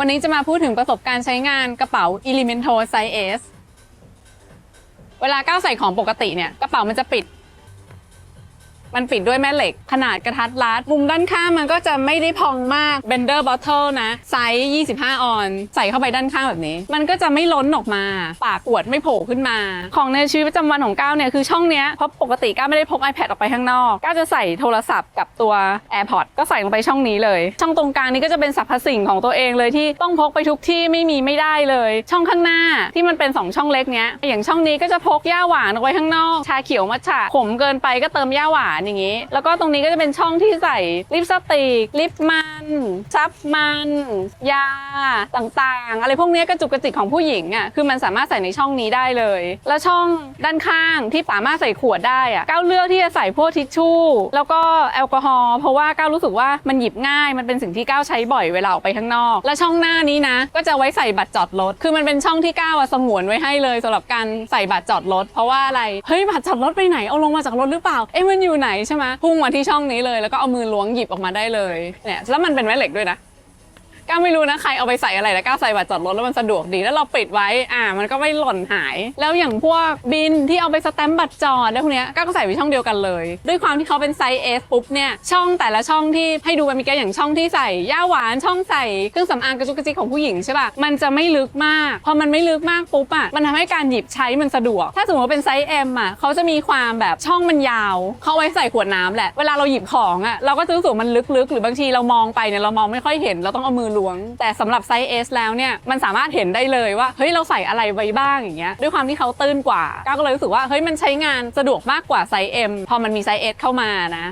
วันนี้จะมาพูดถึงประสบการณ์ใช้งานกระเป๋า Elemento Size S เวลาก้าวใส่ของปกติเนี่ยกระเป๋ามันจะปิด มันปิดด้วยแม่เหล็ก ขนาดกระทัดรัด มุมด้านข้างมันก็จะไม่ได้พองมาก Bender Bottle นะ ไซส์ 25 ออน ใส่เข้าไปด้านข้างแบบนี้ มันก็จะไม่ล้นออกมา ปากอวดไม่โผล่ขึ้นมา ของในชีวิตประจำวันของก้าวเนี่ยคือช่องเนี้ย เพราะปกติก้าวไม่ได้พก iPad ออกไปข้างนอก ก้าวจะใส่โทรศัพท์กับตัว AirPods ก็ใส่ลงไปช่องนี้เลย ช่องตรงกลางนี้ก็จะเป็นสรรพสิ่งของตัวเองเลยที่ต้องพกไปทุกที่ไม่มีไม่ได้เลย ช่องข้างหน้าที่มันเป็นสองช่องเล็กเนี้ย อย่างช่องนี้ก็จะพกย่าหวานเอาไว้ข้างนอก ชาเขียวมัทฉะขมเกินไปก็เติมย่าหวานอย่างนี้ แล้วก็ตรงนี้ก็จะเป็นช่องที่ใส่ลิปสติกลิปมา ซับมัน ยาต่างๆ อะไรพวกนี้กระจุกกระจิกของผู้หญิงอะคือมันสามารถใส่ในช่องนี้ได้เลย แล้วช่องด้านข้างที่สามารถใส่ขวดได้อะก้าวเลือกที่จะใส่พวกทิชชู่ แล้วก็แอลกอฮอล์เพราะว่าก้าวรู้สึกว่ามันหยิบง่ายมันเป็นสิ่งที่ก้าวใช้บ่อยเวลาออกไปข้างนอก และช่องหน้านี้นะ ก็จะไว้ใส่บัตรจอดรถคือมันเป็นช่องที่ก้าวสงวนไว้ให้เลยสำหรับการใส่บัตรจอดรถเพราะว่าอะไรเฮ้ยบัตรจอดรถไปไหนเอาลงมาจากรถหรือเปล่าเอ๊ะมันอยู่ไหนใช่ไหมพุ่งมาที่ช่องนี้เลย แล้วก็เอามือล้วงหยิบออกมาได้เลยเนี่ยแล้วมันเป็นแม่เหล็กด้วยนะ ก้าไม่รู้นะใครเอาไปใส่อะไรแล้วก้าวใส่บัตรจอดรถแล้วมันสะดวกดีแล้วเราปิดไว้อ่ามันก็ไม่หล่นหาย แล้วอย่างพวกบินที่เอาไปสแตมป์บัตรจอดแล้วพวกเนี้ยก้าวก็ใส่ไว้ช่องเดียวกันเลย ด้วยความที่เขาเป็นไซส์ S ปุ๊บเนี่ยช่องแต่ละช่องที่ให้ดูกันมีแกอย่างช่องที่ใส่ย่าหวานช่องใส่เครื่องสำอางกระจุกกระจิกของผู้หญิงใช่ป่ะมันจะไม่ลึกมากพอมันไม่ลึกมากปุ๊บอะมันทำให้การหยิบใช้มันสะดวก ถ้าสมมติว่าเป็นไซส์ M อะเขาจะมีความแบบช่องมันยาวเขาไว้ใส่ขวดน้ำแหละเวลาเราหยิบของอะเราก็จะรู้สึกว่ามันลึกๆ หรือบางทีเรามองไปเนี่ยเรามองไม่ค่อยเห็นเราต้องเอามือลวง แต่สำหรับไซส์ S แล้วเนี่ยมันสามารถเห็นได้เลยว่าเฮ้ยเราใส่อะไรไว้บ้างอย่างเงี้ยด้วยความที่เขาตื้นกว่าก้าวก็เลยรู้สึกว่าเฮ้ยมันใช้งานสะดวกมากกว่าไซส์ M พอมันมีไซส์ S เข้ามานะ